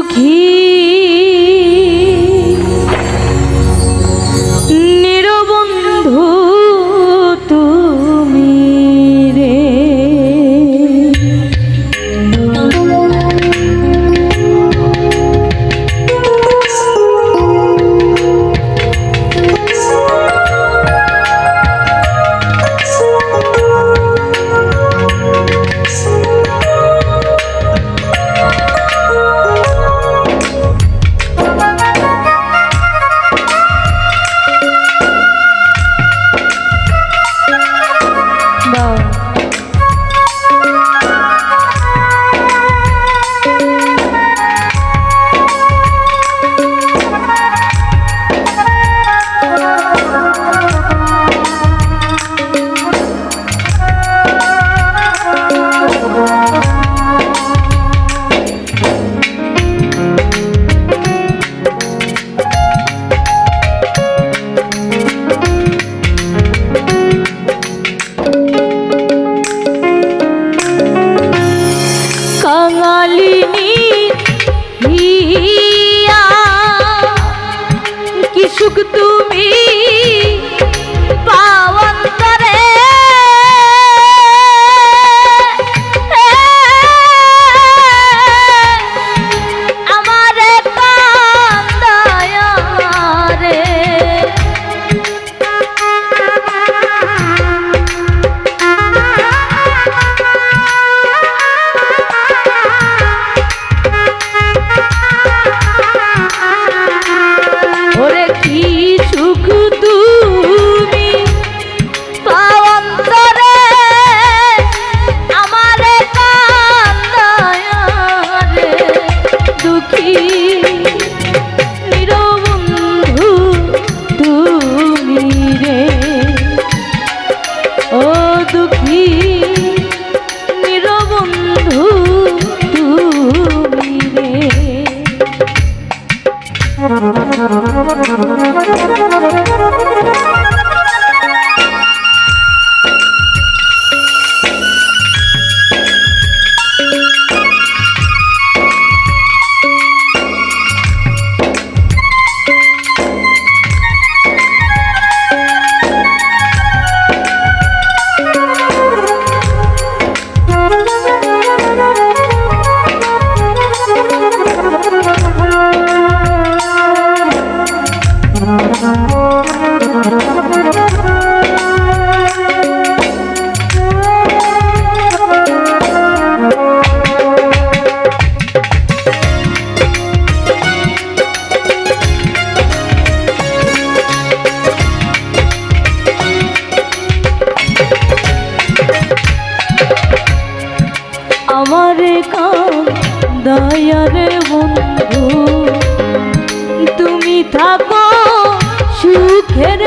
সুখী থাকো সুখের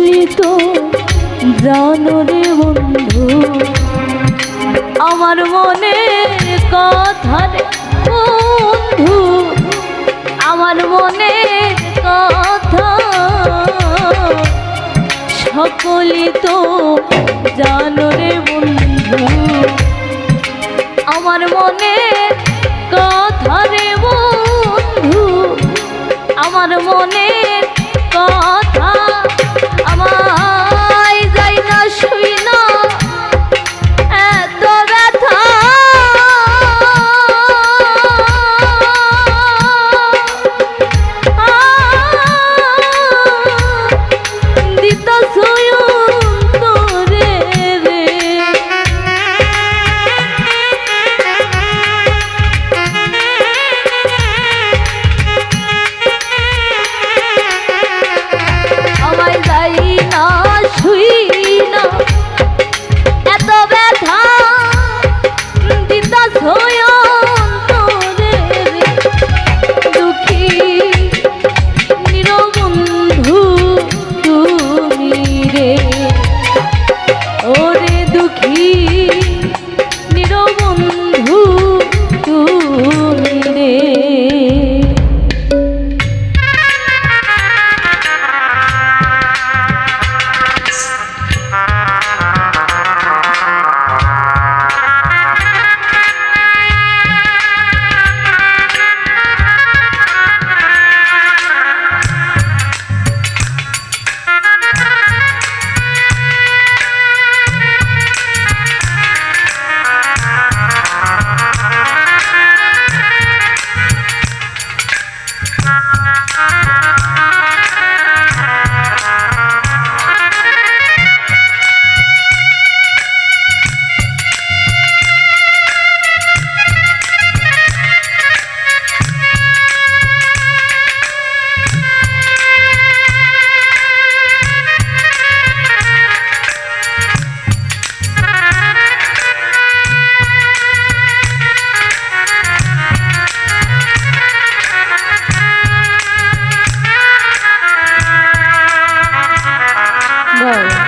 গলিত জানরে বন্ধু। আমার মনের কথা রে বন্ধু। আমার মনের কথা। সকলে তো জানরে বন্ধু। আমার মনের কথা রে বন্ধু। আমার মনে Whoa.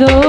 amigos.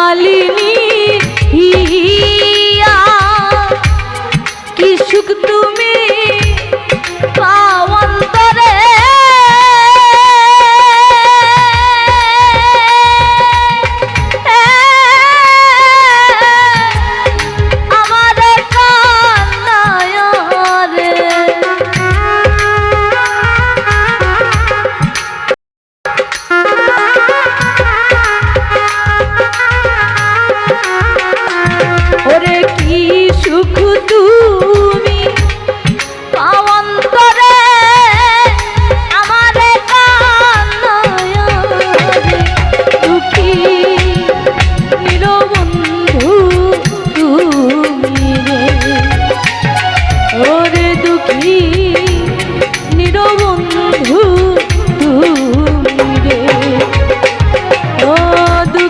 শালিনী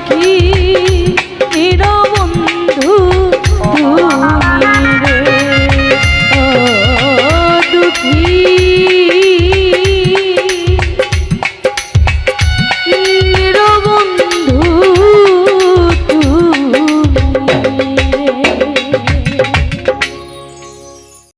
কি